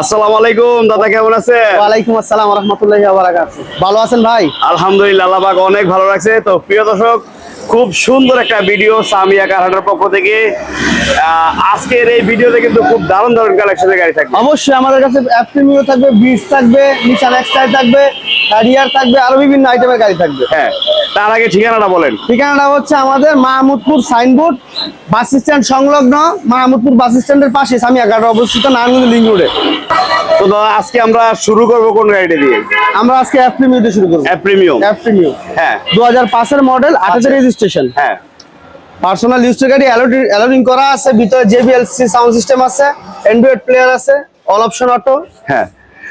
আসসালামু আলাইকুম দাদা কেমন আছেন? ওয়ালাইকুম আসসালাম রহমতুল্লাহ বারাকাতুহু। ভালো আছেন ভাই? আলহামদুলিল্লাহ আল্লাহ পাক অনেক ভালো লাগছে তো প্রিয় দর্শক খুব সুন্দর একটা ভিডিও সামিয়া কারহাটার পক্ষ থেকে। আজকের এই ভিডিওতে কিন্তু খুব দারুণ দারুণ কালেকশনের গাড়ি থাকবে। অবশ্যই আমাদের কাছে অ্যাপ্রিমিও থাকবে বিটস থাকবে নিশান এক্সটাইল থাকবে হ্যারিয়ার থাকবে আরও বিভিন্ন আইটেমের গাড়ি থাকবে। হ্যাঁ তার আগে ঠিকানাটা বলেন। ঠিকানাটা হচ্ছে আমাদের মাহমুদপুর সাইনবোর্ড বাস স্ট্যান্ড সংলগ্ন মাহমুদপুর বাস স্ট্যান্ডের পাশে সামিয়া সামিয়াঘাট অবস্থিত নারায়ণগঞ্জ লিঙ্ক রোডে। তো দাদা আজকে আমরা শুরু করব কোন গাড়িটা দিয়ে? আমরা আজকে অ্যাপ্রিমিও দিয়ে শুরু করব। প্রিমিয়াম অ্যাপ্রিমিও হ্যাঁ। দু হাজার পাঁচের মডেল আঠাশের রেজিস্ট্রেশন হ্যাঁ। পার্সোনাল ইউজ গাড়ি অ্যালোডিং করা আছে ভিতরে জেবিএলসি সাউন্ড সিস্টেম আছে অ্যান্ড্রয়েড প্লেয়ার আছে অল অপশন অটো হ্যাঁ।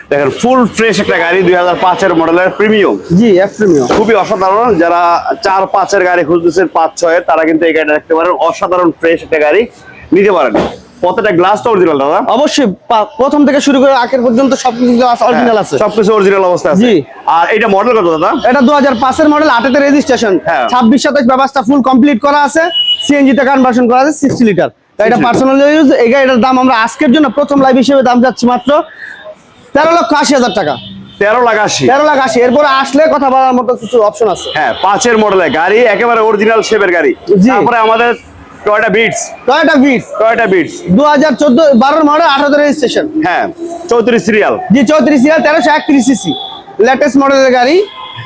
দেখেন ফুল ফ্রেশ একটা গাড়ি দুই হাজার পাঁচের মডেলের প্রিমিয়াম জি অ্যাপ্রিমিও খুবই অসাধারণ। যারা চার পাঁচের গাড়ি খুঁজতেছেন পাঁচ ছয়ের তারা কিন্তু এই গাড়িটা দেখতে পারেন। অসাধারণ ফ্রেশ একটা গাড়ি নিতে পারেন। প্রত্যেকটা গ্লাস তো অরিজিনাল দাদা। অবশ্যই প্রথম থেকে শুরু করে আখের পর্যন্ত সবকিছু অরিজিনাল আছে। সবকিছু অরিজিনাল অবস্থা আছে। জি। আর এটা মডেল কত দাদা? এটা পাঁচের মডেল আটেতে রেজিস্ট্রেশন হ্যাঁ। ছাব্বিশ সাতাশ ব্যবস্থা ফুল কমপ্লিট করা আছে। সিএনজি তে কনভার্সন করা আছে সিক্সটি লিটার এটা পার্সোনাল ইউজ এই গাড়িটার দাম আমরা আজকের জন্য প্রথম লাইভ হিসেবে দাম যাচ্ছে মাত্র তেরো লক্ষ আশি হাজার টাকা। তেরো লাখ আশি। তেরো লাখ আশি। এরপরে আসলে কথা বলার মতো কিছু অপশন আছে। হ্যাঁ পাঁচের মডেলের গাড়ি একেবারে অরিজিনাল শেপের গাড়ি। তারপরে আমাদের Toyota Vitz Toyota Vitz Toyota Vitz দু হাজার চোদ্দ বারোর মডেল আঠারো রেজিস্ট্রেশন হ্যাঁ চৌত্রিশ সিরিয়াল জি চৌত্রিশ সিআর তেরোশো একত্রিশ সিসি লেটেস্ট মডেলের গাড়ি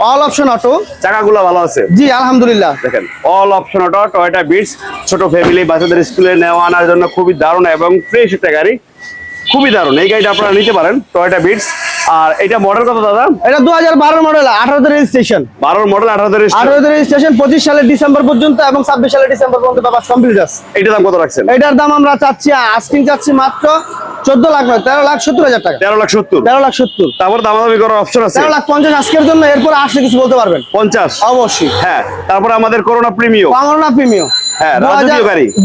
অল অপশন অটো চাকাগুলো ভালো আছে? জি আলহামদুলিল্লাহ। দেখেন all option auto Toyota Vitz ছোট ফ্যামিলি বাচ্চাদের স্কুলে নেওয়া আনার জন্য খুবই দারুণ এবং ফ্রেশ একটা গাড়ি। খুবই দারুণ। এই গাড়িটা আপনারা নিতে পারেন টয়টা বিটস আর এটা মডেল কত দাদা? এটা দু হাজার বারো মডেল আঠারোতে রেজিস্ট্রেশন বারোর মডেল আঠারো আঠারোতে রেজিস্ট্রেশন পঁচিশ সালের ডিসেম্বর পর্যন্ত এবং ছাব্বিশ সালের ডিসেম্বর পর্যন্ত পেপার কমপ্লিট আছে। এটা দাম কত রাখছেন? এটার দাম আমরা চাচ্ছি আস্কিং চাচ্ছি মাত্র চোদ্দ লাখ নয় তেরো লাখ সত্তর হাজার টাকা। তেরো লাখ সত্তর? তেরো লাখ সত্তর। তারপর দামাদামি করার অপশন আছে? তেরো লাখ পঞ্চাশ আজকের জন্য এরপর আসলে কিছু বলতে পারবেন। পঞ্চাশ? অবশ্যই। হ্যাঁ তারপরে আমাদের করোনা প্রিমিয়াম রাজকীয় গাড়ি।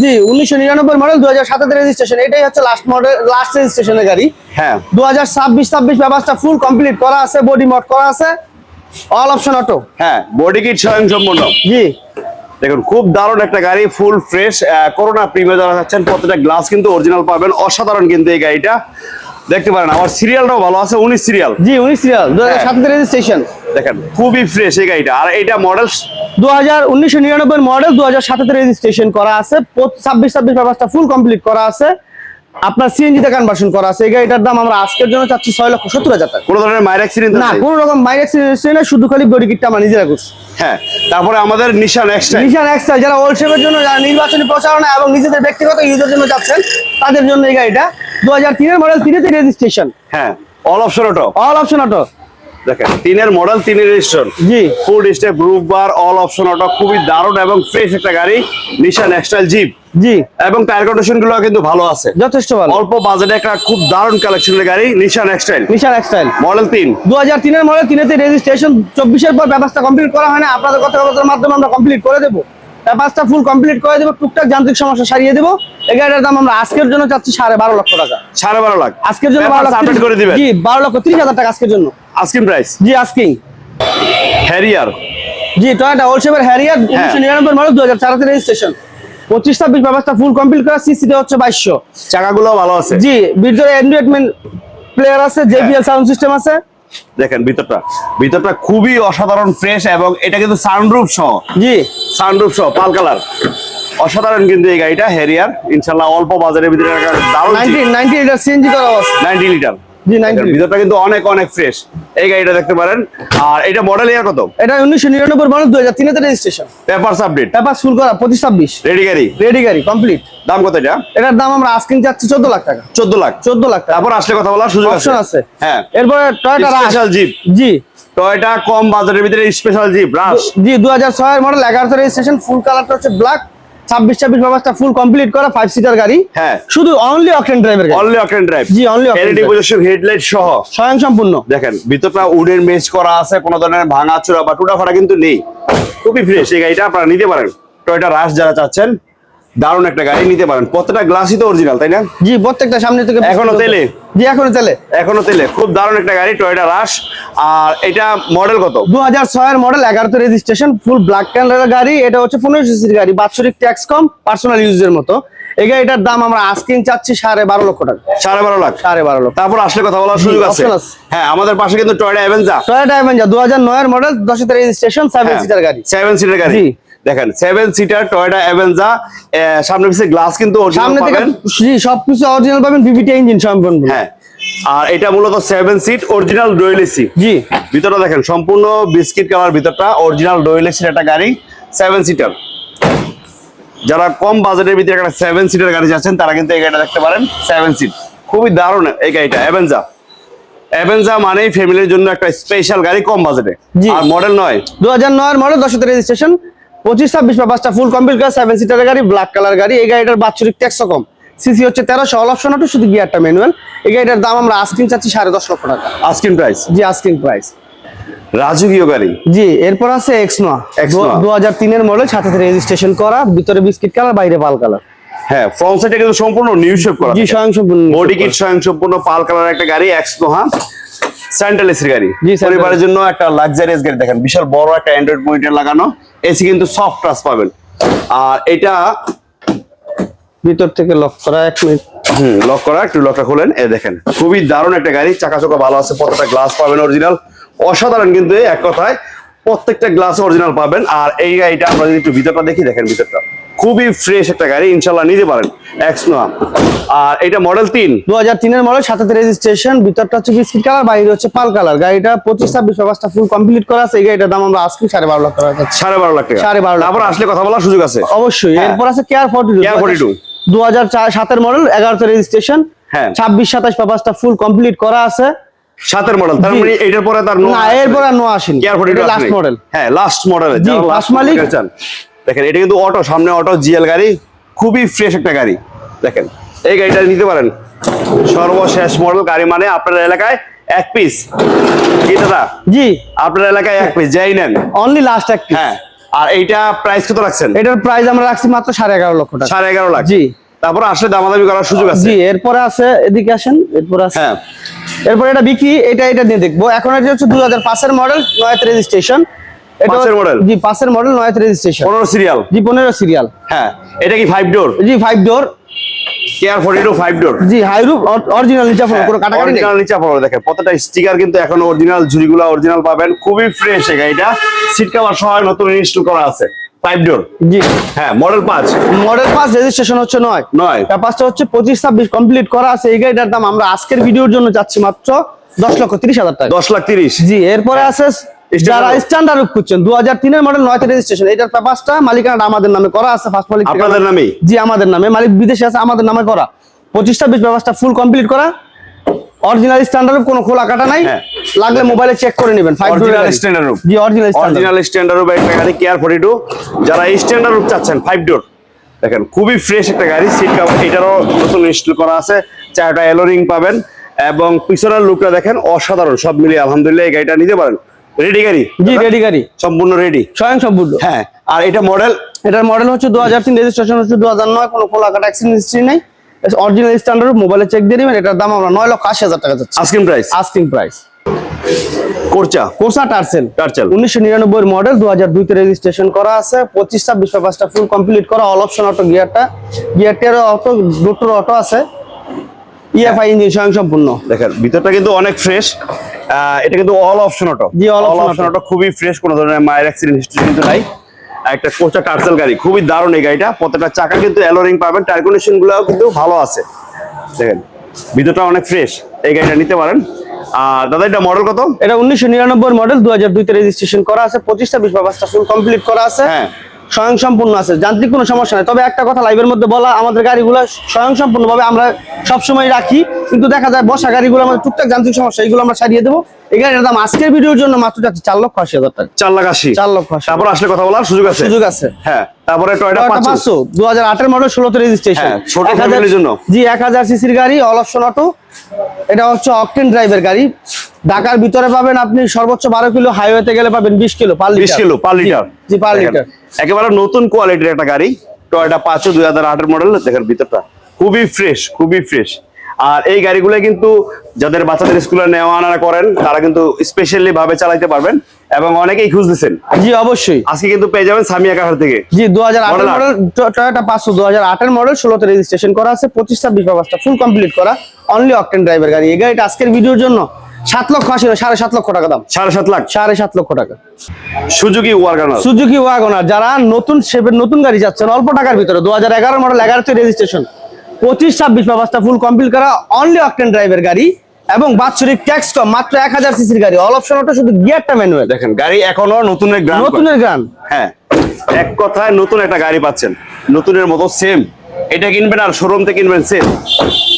জি উনিশশো নিরানব্বই মডেল দু হাজার সাতাতে রেজিস্ট্রেশন এটাই হচ্ছে লাস্ট মডেল লাস্ট রেজিস্ট্রেশনের গাড়ি। হ্যাঁ। দু হাজার ছাব্বিশ ছাব্বিশ ব্যবস্থা ফুল কমপ্লিট করা আছে বডি মড করা আছে অল অপশন অটো হ্যাঁ বডি কিট স্বয়ং সম্পূর্ণ জি। দেখুন খুব দারুণ একটা গাড়ি ফুল ফ্রেশ করোনা প্রিমিয়ার যারা যাচ্ছেন প্রত্যেকটা গ্লাস কিন্তু অরিজিনাল পাবেন অসাধারণ কিন্তু এই গাড়িটা। দেখতে পারেন আমার সিরিয়ালটাও ভালো আছে উনিশ সিরিয়াল জি উনিশ সিরিয়াল দু হাজার হ্যাঁ। সাতাতে রেজিস্ট্রেশন দেখেন খুবই ফ্রেশ এই গাড়িটা। আর এইটা মডেল দু হাজার উনিশশো নিরানব্বই মডেল দু হাজার সাতাতে রেজিস্ট্রেশন করা আছে ছাব্বিশ ছাব্বিশ ব্যবস্থা ফুল কমপ্লিট করা আছে আপনার সিএনজি তে কনভার্সন করা আছে। এই গাড়িটার দাম আমরা আজকের জন্য চাচ্ছি ছয় লক্ষ সত্তর হাজার টাকা। কোনো ধরনের মায়ের অ্যাক্সিডেন্ট না কোনো রকম মাইরেক্স রেজিস্ট্রেশন শুধু খালি বডি কিটটা আমরা নিজেরা করছি। হ্যাঁ তারপরে আমাদের নিশান এক্সট্রা নিশান এক্সট্রা যারা ওল্ড জন্য যারা নির্বাচনী প্রচারণা এবং নিজেদের ব্যক্তিগত ইউজের জন্য যাচ্ছেন তাদের জন্য এই গাড়িটা দু হাজার তিনের মডেল তিনেতে রেজিস্ট্রেশন হ্যাঁ all option auto all option auto দেখেন তিনের মডেল তিনের রেজিস্ট্রেশন জি। Foot step group bar all option auto খুবই দারুণ এবং ফ্রেশ একটা গাড়ি নিশান জিপ জি। এবং টায়ার কন্ডিশনগুলো কিন্তু ভালো আছে। যথেষ্ট ভালো। অল্প বাজেটে একটা খুব দারুণ কালেকশনের গাড়ি নিশান এক্সটাইল নিশান এক্সটাইল মডেল তিন। দু হাজার তিনের মডেল তিনেতে রেজিস্ট্রেশন চব্বিশের পর ব্যবস্থা কমপ্লিট করা হয় না আপনাদের কথাবার্তার মাধ্যমে আমরা কমপ্লিট করে দেবো। ব্যবস্থা ফুল কমপ্লিট করে দেবো টুকটাক যান্ত্রিক সমস্যা সারিয়ে দেবো। এই গাড়িটার দাম আমরা আজকের জন্য চাচ্ছি সাড়ে বারো লক্ষ টাকা। সাড়ে বারো লাখ। আজকের জন্য বারো লাখ করে দিবেন। জি বারো লক্ষ ত্রিশ হাজার টাকা আজকের জন্য। আস্কিং প্রাইস জি আস্কিং হ্যারিয়ার জি টয়োটা ওল্ড শেপের হ্যারিয়ার হ্যাঁ। উনিশশো নিরানব্বই মডেল দু হাজার চারাতে রেজিস্ট্রেশন পঁচিশ ছাব্বিশ ব্যবস্থা ফুল কমপ্লিট করা সিসিতে হচ্ছে বাইশশো। চাকাগুলো ভালো আছে। জি ভিতরে অ্যান্ড্রয়েডমেন্ট প্লেয়ার আছে জেবিএল সাউন্ড সিস্টেম আছে। দেখেন ভিতরটা। ভিতরটা খুবই অসাধারণ ফ্রেশ এবং এটা কিন্তু সানরুফ সহ। জি। সানরুফ সহ পাল কালার। অসাধারণ কিন্তু এই গাড়িটা হ্যারিয়ার ইনশাল্লাহ অল্প বাজারের ভিতরে দারুণ নাইনটি লিটার সিএনজি করা আছে নাইনটি লিটার জি নাইনটি ভিতরটা কিন্তু অনেক অনেক ফ্রেশ এই গাড়িটা দেখতে পারেন। আর এটা মডেল ইয়ার কত? এটা উনিশশো নিরানব্বই মডেল দু হাজার তিনেতে registration papers update paper full করা পঁচিশ ছাব্বিশ। রেডি গাড়ি? রেডি গাড়ি কমপ্লিট দাম কত এটা? এটার দাম আমরা চাচ্ছি চোদ্দ লাখ টাকা। চোদ্দ লাখ। চোদ্দ লাখ টাকা। তারপর আসলে কথা বলার সুযোগ অপশন আছে। হ্যাঁ। এরপরে টয়োটা স্পেশাল জিপ জি। টয়টা কম বাজারের ভিতরে স্পেশাল জিপ রাশ জি দু হাজার ছয়ের মডেল এগারোতে রেজিস্ট্রেশন ফুল কালারটা হচ্ছে ব্ল্যাক ছাব্বিশ ছাব্বিশ ব্যবস্থা ফুল কমপ্লিট করা ফাইভ সিটার গাড়ি। হ্যাঁ। শুধু অনলি অকটেন ড্রাইভের অনলি অকটেন ড্রাইভ জি, octane এলইডি প্রজেকশন হেডলাইট সহ। স্বয়ং সম্পূর্ণ দেখেন ভিতরটা উডেন মেজ করা আছে কোনো ধরনের ভাঙা চূড়া বা টুটা ফাটা কিন্তু নেই। খুবই ফ্রেশ এই গাড়িটা আপনারা নিতে পারেন। টয়টা রাশ যারা চাচ্ছেন দারুণ একটা গাড়ি নিতে পারেন। প্রত্যেকটা গ্লাসই তো অরিজিনাল তাই না? জি প্রত্যেকটা সামনে থেকে এখনও তেলে? জি এখনও তেলে? এখনও তেলে। খুব দারুণ একটা গাড়ি টয়টা রাশ আর এটা মডেল কত? দু হাজার ছয়ের মডেল এগারোতে রেজিস্ট্রেশন ফুল ব্ল্যাক কালারের গাড়ি। এটা হচ্ছে পনেরো সিসির গাড়ি বাৎসরিক ট্যাক্স কম পার্সোনাল ইউজের মতো। এই গাড়িটার দাম আমরা আস্কিং চাচ্ছি সাড়ে বারো লক্ষ টাকা। সাড়ে বারো লাখ। সাড়ে বারো লক্ষ। তারপর আসলে কথা বলার সুযোগ আছে। হ্যাঁ আমাদের পাশে কিন্তু টয়টা অ্যাভেঞ্জা টয়োটা অ্যাভেঞ্জার দু হাজার নয়ের মডেল দশের রেজিস্ট্রেশন সেভেন সিটার গাড়ি। সেভেন সিটার গাড়ি। জি। দেখেন সেভেন সিটার টয়টা অ্যাভেঞ্জা সামনে পিছিয়ে গ্লাস কিন্তু সামনে থেকে সবকিছু অরিজিনাল পাবেন বিবিটি ইঞ্জিন সম্পূর্ণ। হ্যাঁ আর এটা মূলত seven seat original dual AC জি। ভিতরটা দেখেন সম্পূর্ণ বিস্কিট কালার ভিতরটা অরিজিনাল ডোয়েল এসির একটা গাড়ি সেভেন সিটার যারা কম বাজেটের ভিতরে একটা সেভেন সিটার গাড়ি যাচ্ছেন তারা কিন্তু এই গাড়িটা দেখতে পারেন সেভেন সিট খুবই দারুণ এই গাড়িটা অ্যাভেঞ্জা অ্যাভেঞ্জা মানেই ফ্যামিলির জন্য একটা স্পেশাল গাড়ি কম বাজেটে আর মডেল নয়। দু হাজার নয়ের মডেল দশের রেজিস্ট্রেশন পঁচিশ ছাব্বিশ বা পাঁচটা ফুল কমপ্লিট করা সেভেন সিটারের গাড়ি ব্ল্যাক কালার গাড়ি। এই গাড়িটার বাৎসরিক ট্যাক্সও কম। সিসি হচ্ছে তেরোশো অল অপশন অটো শুধু গিয়ারটা ম্যানুয়াল এই গাড়িটার দাম আমরা আস্কিং চাচ্ছি সাড়ে দশ লক্ষ টাকা। আস্কিন প্রাইস জি আস্কিং প্রাইস রাজকীয় গাড়ি? জি এরপর আছে এক্সনোয়া। দু হাজার তিনের মডেল সাথে রেজিস্ট্রেশন করা ভিতরে বিস্কিট কালার বাইরে পাল কালার হ্যাঁ ফ্রন্ট সাইডে কিন্তু সম্পূর্ণ নিউ শেপ করা জি স্বয়ং সম্পূর্ণ বডি কিট স্বয়ং সম্পূর্ণ পাল কালার একটা গাড়ি এক্স স্যান্ডেল এসির গাড়ি পরিবারের জন্য একটা লাক্সারিয়াস গাড়ি দেখেন। বিশাল বড় একটা অ্যান্ড্রয়েড মনিটর লাগানো। এসি কিন্তু সফট টাচ পাবেন। আর এটা ভিতর থেকে লক করা এক মিনিট হুম লক করা একটু লকটা খুলেন। এ দেখেন খুবই দারুণ একটা গাড়ি। চাকা চোকা ভালো আছে প্রত্যেকটা গ্লাস পাবেন অরিজিনাল অসাধারণ কিন্তু এক কথায় প্রত্যেকটা গ্লাস অরিজিনাল পাবেন। আর এই গাড়িটা আমরা যদি একটু ভিতরটা দেখি দেখেন ভিতরটা। খুবই ফ্রেশ একটা গাড়ি ইনশাল্লাহ নিতে পারেন আর এটা মডেল তিন। দু হাজার তিনের মডেল সাথে রেজিস্ট্রেশন ভিতরটা হচ্ছে বিস্কিট কালার বাইরে হচ্ছে পাল কালার গাড়িটা পঁচিশ ছাব্বিশ পাঁচটা ফুল কমপ্লিট করা আছে এই গাড়িটার দাম আমরা আজকে সাড়ে বারো লক্ষ টাকা সাড়ে বারো লাখ টাকা। সাড়ে বারো লাখ তারপর আসলে কথা বলার সুযোগ আছে। অবশ্যই। হ্যাঁ। এরপর আছে কেয়ার ফর্টি Care 42 দু হাজার সাতের মডেল এগারোতে রেজিস্ট্রেশন হ্যাঁ। ছাব্বিশ সাতাশ পাঁচটা ফুল কমপ্লিট করা আছে। সাতের মডেল তার। মানে এটার পরে তার না এরপর আর নো আসেনি। C R forty last model হ্যাঁ লাস্ট মডেল first মালিক। দেখেন এটা কিন্তু অটো সামনে অটো জিএল গাড়ি খুবই ফ্রেশ একটা গাড়ি। দেখেন এই গাড়িটা নিতে পারেন। সর্বশেষ মডেল গাড়ি মানে আপনার এলাকায় এক পিস কি দাদা? জি। আপনার এলাকায় এক পিস যাই নেন। অনলি লাস্ট এক piece। হ্যাঁ আর এইটা প্রাইস কত রাখছেন? এটার প্রাইস আমরা রাখছি মাত্র সাড়ে এগারো লক্ষ টাকা। সাড়ে এগারো লাখ। জি। তারপর আসলে দামাদামি করার সুযোগ আছে। জি এরপরে আছে এদিকে আসেন এরপরে আছে। হ্যাঁ। এরপর এটা বিক্রি এটা এটা নিয়ে দেখব। এখন এটা হচ্ছে দুই হাজার পাঁচের মডেল নয়াতে রেজিস্ট্রেশন পাঁচের model? জি পাঁচের মডেল নয়াতে রেজিস্ট্রেশন পনেরো সিরিয়াল জি পনেরো সিরিয়াল হ্যাঁ এটা কি ফাইভ ডোর জি five door C R forty two five door জি অরিজিনাল নিচা কোনো কাটাকাটি নেই। অরিজিনাল নিচে আপনারা দেখেন প্রত্যেকটা স্টিকার কিন্তু এখন অরিজিনাল ঝুড়িগুলো অরিজিনাল পাবেন। খুবই ফ্রেশ এই গাড়িটা। সিট কভার সহ নতুন ইনস্টল করা আছে। ফাইভ ডোর জি। হ্যাঁ মডেল পাঁচ। মডেল পাস রেজিস্ট্রেশন হচ্ছে নয়। নয়। পাঁচটা হচ্ছে পঁচিশ ছাব্বিশ কমপ্লিট করা আছে। এই গাড়িটার দাম আমরা আজকের ভিডিওর জন্য চাচ্ছি মাত্র দশ লক্ষ তিরিশ হাজার টাকা। দশ লাখ তিরিশ। জি এরপরে আছে যারা স্ট্যান্ডার্ড করছেন দু হাজার তিনের মডেল নয়তে রেজিস্ট্রেশন এটার পেপারসটা মালিকানা আমাদের নামে করা আছে ফার্স্ট মালিক আপনাদের নামেই? জি আমাদের নামে। মালিক বিদেশে আছে আমাদের নামে করা। পঁচিশ ছাব্বিশ পেপারসটা ফুল কমপ্লিট করা। অরিজিনাল স্ট্যান্ডার্ড কোনো খোলা কাটা নাই। হ্যাঁ। লাগলে মোবাইলে চেক করে নেবেন ফাইভ অরিজিনাল স্ট্যান্ডার্ড জি অরিজিনাল স্ট্যান্ডার্ড অরিজিনাল স্ট্যান্ডার্ড একটা গাড়ি কেয়ার ফোর্টি টু যারা স্ট্যান্ডার্ড রুপ চাচ্ছেন ফাইভ ডোর দেখেন খুবই ফ্রেশ একটা গাড়ি সিট কভার এটারও নতুন ইনস্টল করা আছে। চারটা এলোরিং পাবেন। এবং পিছনের লুকটা দেখেন অসাধারণ সব মিলিয়ে আলহামদুলিল্লাহ এই গাড়িটা নিতে পারেন। রেডি গাড়ি? জি রেডি গাড়ি। সম্পূর্ণ রেডি স্বয়ং সম্পূর্ণ হ্যাঁ আর এটা মডেল এটার মডেল হচ্ছে দু হাজার তিন রেজিস্ট্রেশন হচ্ছে দু হাজার নয় কোনো খোলা কাটা অ্যাক্সিডেন্ট হিস্ট্রি নেই। অরিজিনাল স্ট্যান্ডার্ড মোবাইলে চেক দিয়ে নেবেন এটার দাম আমরা নয় লক্ষ আশি হাজার টাকা যাচ্ছে asking price asking price কোরচা? Corsa Tercel. Tassel. উনিশশো নিরানব্বই মডেল দু হাজার দুইতে রেজিস্ট্রেশন করা আছে। পঁচিশ ছাব্বিশ পাঁচটা ফুল কমপ্লিট করা অল অপশন অটো গিয়ারটা গিয়ারটার অটো দুটোর অটো আছে। ইএফআই ইঞ্জিন স্বয়ং সম্পূর্ণ দেখেন ভিতরটা কিন্তু অনেক ফ্রেশ এটা কিন্তু অল অপশন অটো জি, option অপশন অটো খুবই ফ্রেশ কোনো ধরনের মায়ের অ্যাক্সিডেন্ট হিস্ট্রি কিন্তু নাই। একটা কোচা টার্সেল গাড়ি খুবই দারুণ এই গাড়িটা। প্রত্যেকটা চাকা কিন্তু অ্যালোরিং পাবেন টায়ার কন্ডিশনগুলো কিন্তু ভালো আছে। দেখেন ভিতরটা অনেক ফ্রেশ এই গাড়িটা নিতে পারেন। আর দাদা এটা মডেল কত? এটা উনিশশো নিরানব্বই মডেল দু হাজার দুইতে রেজিস্ট্রেশন করা আছে পঁচিশ ছাব্বিশ পাঁচটা ফুল কমপ্লিট করা আছে। হ্যাঁ। স্বয়ং সম্পূর্ণ আছে। যান্ত্রিক কোনো সমস্যা নেই। তবে একটা কথা লাইভের মধ্যে বলা, আমাদের গাড়িগুলো স্বয়ং সম্পূর্ণভাবে আমরা সবসময় রাখি। কিন্তু দেখা যায় বসা গাড়িগুলো আমাদের টুকটাক যান্ত্রিক সমস্যা এগুলো আমরা সারিয়ে দেবো। এই গাড়িটার দাম আজকের ভিডিওর জন্য মাত্র যাচ্ছে চার লক্ষ আশি হাজার টাকা। চার লাখ আশি। চার লক্ষ আশি। তারপর আসলে কথা বলার সুযোগ আছে? সুযোগ আছে। হ্যাঁ তারপরে টয়টা পাঁচশো। পাঁচশো দু হাজার আটের মডেল ষোলোতে রেজিস্ট্রেশন হ্যাঁ, ছোট জন্য। জি এক হাজার সিসির গাড়ি অল অপশন অটো এটা হচ্ছে অকটেন ড্রাইভের গাড়ি। ঢাকার ভিতরে পাবেন আপনি সর্বোচ্চ বারো কিলো হাইওয়েতে গেলে পাবেন বিশ কিলো পার বিশ কিলো পার লিটার। জি পার লিটার। একেবারে নতুন কোয়ালিটির একটা গাড়ি টয়টা পাঁচশো দুই হাজার আটের মডেল দেখেন ভিতরটা। খুবই ফ্রেশ খুবই ফ্রেশ আর এই গাড়িগুলো কিন্তু যাদের বাচ্চাদের স্কুলে নেওয়া আনা করেন তারা কিন্তু স্পেশালি ভাবে চালাতে পারবেন এবং অনেকেই খুঁজতেছেন। জি অবশ্যই। আজকে কিন্তু পেয়ে যাবেন সামিয়া কাহার থেকে। জি দু হাজার আটের Model মডেল টয়োটা পাঁচশো দু হাজার আটের মডেল ষোলোতে রেজিস্ট্রেশন করা আছে পঁচিশ ছাব্বিশ ব্যবস্থা ফুল কমপ্লিট করা অনলি অকটেন ড্রাইভার গাড়ি। এই গাড়িটা আজকের ভিডিওর জন্য সাত লক্ষ আশি সাড়ে সাত লক্ষ টাকা দাম। সাড়ে সাত লাখ। সাড়ে সাত লক্ষ টাকা। সুজুকি ওয়ার্গানার সুজুকি ওয়াগনার যারা নতুন শেপের নতুন গাড়ি যাচ্ছেন অল্প টাকার ভিতরে দু হাজার এগারো মডেল এগারোতে রেজিস্ট্রেশন পঁচিশ ছাব্বিশ ব্যবস্থা ফুল কমপ্লিট করা অনলি অকটেন ড্রাইভের গাড়ি এবং বাৎসরিক ট্যাক্স কম মাত্র এক হাজার সিসির গাড়ি। অল অপশন অটো শুধু গিয়ারটা ম্যানুয়াল দেখেন গাড়ি এখনও নতুনের গ্রাম নতুনের গান হ্যাঁ এক কথায় নতুন একটা গাড়ি পাচ্ছেন। নতুনের মতো সেম এটা কিনবেন আর শোরুম থেকে কিনবেন সেম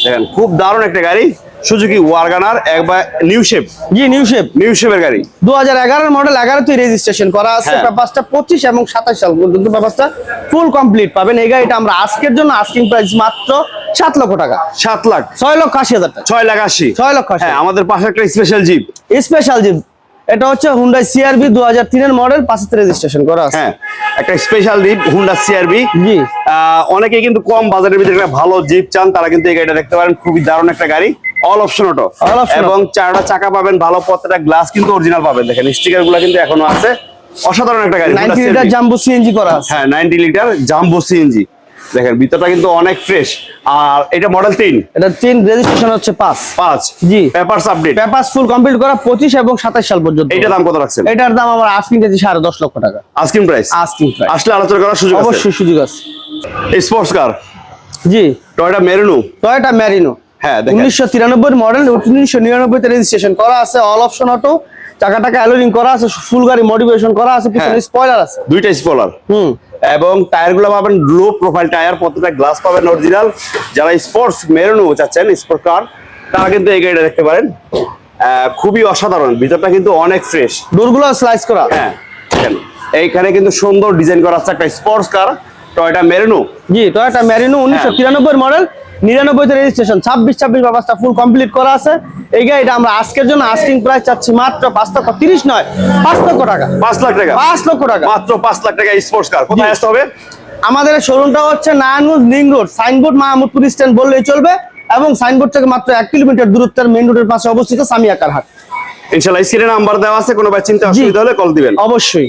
দেখেন খুব দারুণ একটা গাড়ি। সুজুকি ওয়ার্গানার একবার নিউ শেপ। জি নিউ শেপ। নিউ শেপের গাড়ি। দু হাজার এগারোর মডেল এগারোতে রেজিস্ট্রেশন করা আছে হ্যাঁ। পেপারসটা পঁচিশ এবং সাতাশ সাল পর্যন্ত পেপারসটা ফুল কমপ্লিট পাবেন। এই গাড়িটা আমরা আজকের জন্য আস্কিং প্রাইস মাত্র সাত লক্ষ টাকা। সাত লাখ। ছয় লক্ষ আশি হাজার টাকা। ছয় লাখ আশি। ছয় লক্ষ আশি। হ্যাঁ আমাদের পাশে একটা স্পেশাল জিপ স্পেশাল জিপ এটা হচ্ছে সিআরবি দু হাজার তিনের মডেল পাঁচতে রেজিস্ট্রেশন করা আছে। হ্যাঁ একটা স্পেশাল জিপ হুন্ডা সিআরবি জি। অনেকেই কিন্তু কম বাজারের ভিতরে একটা ভালো জিপ চান তারা কিন্তু এই গাড়িটা দেখতে পারেন। খুবই দারুণ একটা গাড়ি। অল অপশন অটো এবং চারটা চাকা পাবেন ভালো প্রত্যেকটা গ্লাস কিন্তু অরিজিনাল পাবেন। দেখেন স্টিকারগুলো কিন্তু এখনও আছে। অসাধারণ একটা গাড়ি ninety Honda litre CR-V jumbo CNG করা আছে। হ্যাঁ নাইনটি লিটার জাম্বো সিএনজি দেখেন ভিতরটা কিন্তু অনেক ফ্রেশ আর এটা মডেল তিন। এটা তিন রেজিস্ট্রেশন হচ্ছে পাঁচ। পাঁচ। জি। Papers update paper full complete করা পঁচিশ এবং সাতাশ সাল পর্যন্ত। এইটা দাম কত রাখছেন? এটার দাম আমার আস্কিং সাড়ে দশ লক্ষ টাকা। আস্কিং প্রাইস আস্কিং প্রাইস আসলে আলোচনা করার সুযোগ আছে। অবশ্যই সুযোগ আছে। স্পোর্টস কার জি। টয়টা মেরুনু টয়োটা ম্যারিনো হ্যাঁ উনিশশো তিরানব্বই মডেল উনিশশো নিরানব্বইতে রেজিস্ট্রেশন করা আছে অল অপশন অটো চাকা টাকা অ্যালোরিং করা আছে ফুল গাড়ি মডিফিকেশন করা আছে পিছনে হ্যাঁ। স্পয়লার আছে। দুইটা হুম। এবং পাবেন লো প্রোফাইল টায়ার প্রত্যেকটা গ্লাস পাবেন অরিজিনাল যারা স্পোর্টস মেরুনু চাচ্ছেন স্পোর্ট কার তারা কিন্তু এই গাড়িটা দেখতে পারেন। খুবই অসাধারণ। ভিতরটা কিন্তু অনেক ফ্রেশ ডোরগুলো স্লাইস করা। হ্যাঁ এইখানে কিন্তু সুন্দর ডিজাইন করা আছে একটা স্পোর্টস কার টয়টা মেরুনু জি টয়োটা ম্যারিনো উনিশশো তিরানব্বই মডেল নিরানব্বইতে রেজিস্ট্রেশন ছাব্বিশ ছাব্বিশ ব্যবস্থা ফুল কমপ্লিট করা আছে। এই গাড়িটা আমরা আজকের জন্য আস্কিং প্রাইস চাচ্ছি মাত্র পাঁচ লক্ষ তিরিশ নয় পাঁচ লক্ষ টাকা। পাঁচ লাখ টাকা। পাঁচ লক্ষ টাকা। মাত্র পাঁচ লাখ টাকা স্পোর্টস কার কোথায় আসতে হবে? আমাদের শোরুমটা হচ্ছে Narayanganj link road signboard Mahmudpur stand বললেই চলবে এবং সাইনবোর্ড থেকে মাত্র এক কিলোমিটার দূরত্বের মেন রোডের পাশে অবস্থিত সামিয়াকার হাট। ইনশাল্লাহ স্ক্রিনে নাম্বার দেওয়া আছে কোনো ভাই চিন্তা অসুবিধা হলে কল দিবেন। অবশ্যই।